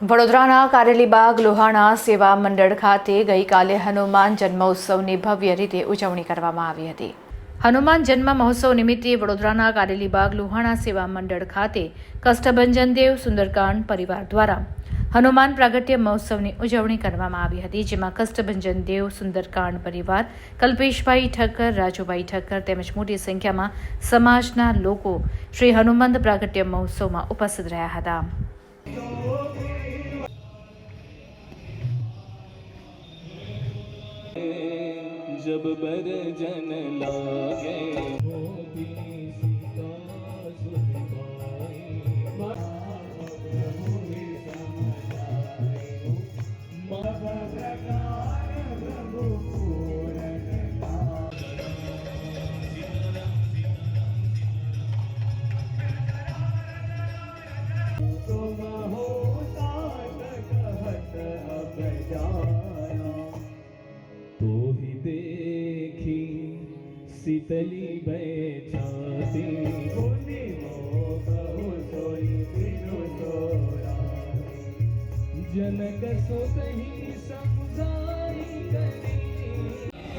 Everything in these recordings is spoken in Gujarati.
વડોદરાના કારેલીબાગ લોહાણા સેવા મંડળ ખાતે ગઈકાલે હનુમાન જન્મોત્સવની ભવ્ય રીતે ઉજવણી કરવામાં આવી હતી. હનુમાન જન્મ મહોત્સવ નિમિત્તે વડોદરાના કારેલીબાગ લોહાણા સેવા મંડળ ખાતે કષ્ટભંજન દેવ સુંદરકાંડ પરિવાર દ્વારા હનુમાન પ્રાગટ્ય મહોત્સવની ઉજવણી કરવામાં આવી હતી, જેમાં કષ્ટભંજન દેવ સુંદરકાંડ પરિવાર, કલ્પેશભાઈ ઠક્કર, રાજુભાઈ ઠક્કર તેમજ મોટી સંખ્યામાં સમાજના લોકો શ્રી હનુમંત પ્રાગટ્ય મહોત્સવમાં ઉપસ્થિત રહ્યા હતા. जब बरजन लागे तो શીતલી બેઠાતી.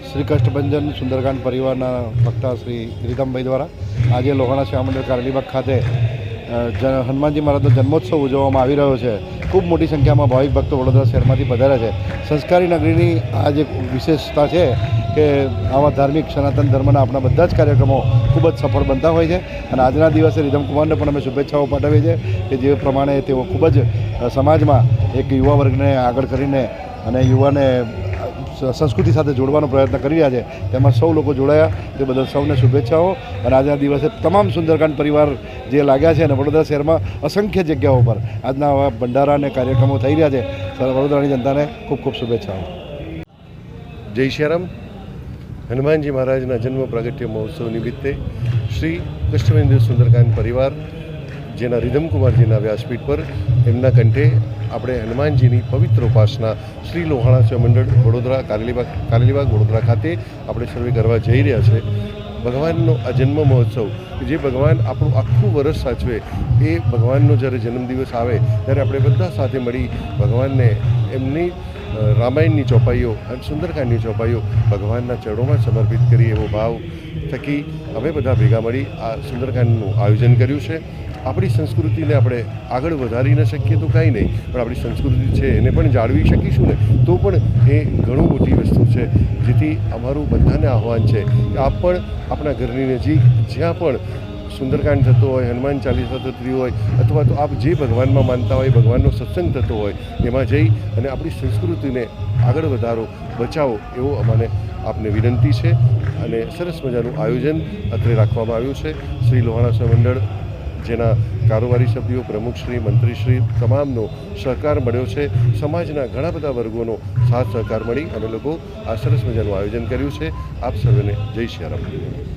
શ્રી કષ્ટભંજન સુંદરકાંડ પરિવારના વક્તા શ્રી રીતમભાઈ દ્વારા આજે લોહાણા શ્યામ મંદિર કારેલીબાગ ખાતે હનુમાનજી મહારાજનો જન્મોત્સવ ઉજવવામાં આવી રહ્યો છે. ખૂબ મોટી સંખ્યામાં ભાવિક ભક્તો વડોદરા શહેરમાંથી પધાર્યા છે. સંસ્કારી નગરીની આ જે વિશેષતા છે કે આવા ધાર્મિક સનાતન ધર્મના આપણા બધા જ કાર્યક્રમો ખૂબ જ સફળ બનતા હોય છે અને આજના દિવસે રીધમકુમારને પણ અમે શુભેચ્છાઓ પાઠવીએ છીએ કે જે પ્રમાણે તેઓ ખૂબ જ સમાજમાં એક યુવા વર્ગને આગળ કરીને અને યુવાને સંસ્કૃતિ સાથે જોડવાનો પ્રયત્ન કરી રહ્યા છે. તેમાં સૌ લોકો જોડાયા. તે બદલ સૌને શુભેચ્છાઓ. અને આજના દિવસે તમામ સુંદરકાંડ પરિવાર જે લાગ્યા છે અને વડોદરા શહેરમાં અસંખ્ય જગ્યાઓ પર આજના આવા ભંડારા અને કાર્યક્રમો થઈ રહ્યા છે. વડોદરાની જનતાને ખૂબ ખૂબ શુભેચ્છાઓ. જય શ્યારામ. હનુમાનજી મહારાજના જન્મ પ્રાગટ્ય મહોત્સવ નિમિત્તે શ્રી કૃષ્ણવેન્દ્ર સુંદરકાંત પરિવાર, જેના રિધમકુમારજીના વ્યાસપીઠ પર એમના કંઠે આપણે હનુમાનજીની પવિત્ર ઉપાસના શ્રી લોહાણા મંડળ વડોદરા કારેલીબાગ કારેલીબાગ વડોદરા ખાતે આપણે સર્વે કરવા જઈ રહ્યા છે. ભગવાનનો આ જન્મ મહોત્સવ જે ભગવાન આપણું આખું વર્ષ સાચવે, એ ભગવાનનો જ્યારે જન્મદિવસ આવે, ત્યારે આપણે બધા સાથે મળી ભગવાનને એમની રામાયણની ચોપાઈઓ અને સુંદરકાંડની ચોપાઈઓ ભગવાનના ચરણોમાં સમર્પિત કરી એવો ભાવ થકી અમે બધા ભેગા મળી આ સુંદરકાંડનું આયોજન કર્યું છે. આપણી સંસ્કૃતિને આપણે આગળ વધારી ન શકીએ તો કાંઈ નહીં, પણ આપણી સંસ્કૃતિ છે એને પણ જાળવી શકીશું ને તો પણ એ ઘણું મોટી વસ્તુ છે જેથી અમારું બધાને આહવાન છે કે આપ પણ આપણા ઘરની નજીક જ્યાં પણ સુંદરકાંડ થતો હોય, હનુમાન ચાલીસા થતી હોય, અથવા તો આપ જે ભગવાનમાં માનતા હોય, ભગવાનનો સત્સંગ થતો હોય, એમાં જઈ અને આપણી સંસ્કૃતિને આગળ વધારો, બચાવો, એવો અમને આપને વિનંતી છે. અને સરસ મજાનું આયોજન અત્રે રાખવામાં આવ્યું છે. શ્રી લોહાણા સેવા મંડળ જેના કારોબારી સભ્યો પ્રમુખશ્રી મંત્રીશ્રી તમામનો સહકાર મળ્યો છે. સમાજના ઘણા બધા વર્ગોનો સાથ સહકાર મળી અમે લોકો આ સરસ મજાનું આયોજન કર્યું છે. આપ સર્વેને જય શ્રી રામ.